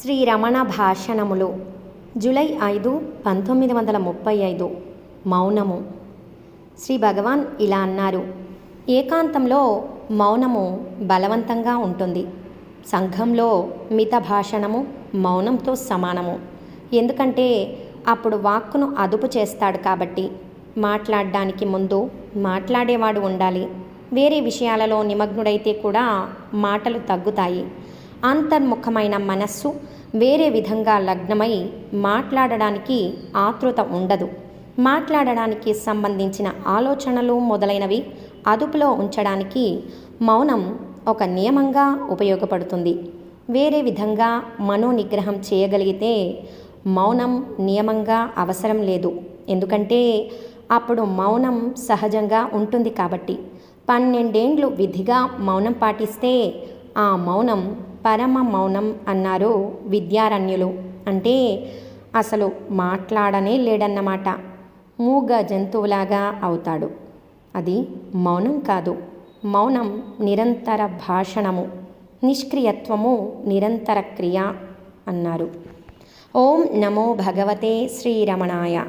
Shri Ramana భాషణములు. July ఐదు పంతొమ్మిది వందల ముప్పై ఐదు. మౌనము. శ్రీ భగవాన్ ఇలా అన్నారు. ఏకాంతంలో మౌనము బలవంతంగా ఉంటుంది. సంఘంలో మిత భాషణము మౌనంతో సమానము. ఎందుకంటే అప్పుడు వాక్కును అదుపు చేస్తాడు కాబట్టి. మాట్లాడడానికి ముందు మాట్లాడేవాడు ఉండాలి. వేరే విషయాలలో నిమగ్నుడైతే కూడా మాటలు తగ్గుతాయి. అంతర్ముఖమైన మనస్సు వేరే విధంగా లగ్నమై మాట్లాడడానికి ఆతృత ఉండదు. మాట్లాడడానికి సంబంధించిన ఆలోచనలు మొదలైనవి అదుపులో ఉంచడానికి మౌనం ఒక నియమంగా ఉపయోగపడుతుంది. వేరే విధంగా మనోనిగ్రహం చేయగలిగితే మౌనం నియమంగా అవసరం లేదు. ఎందుకంటే అప్పుడు మౌనం సహజంగా ఉంటుంది కాబట్టి. పన్నెండేండ్లు విధిగా మౌనం పాటిస్తే ఆ మౌనం పరమ మౌనం అన్నారు విద్యారణ్యులు. అంటే అసలు మాట్లాడనే లేడన్నమాట. మూగ జంతువులాగా అవుతాడు. అది మౌనం కాదు. మౌనం నిరంతర భాషణము నిష్క్రియత్వము నిరంతర క్రియ అన్నారు. ఓం నమో భగవతే శ్రీరమణాయ.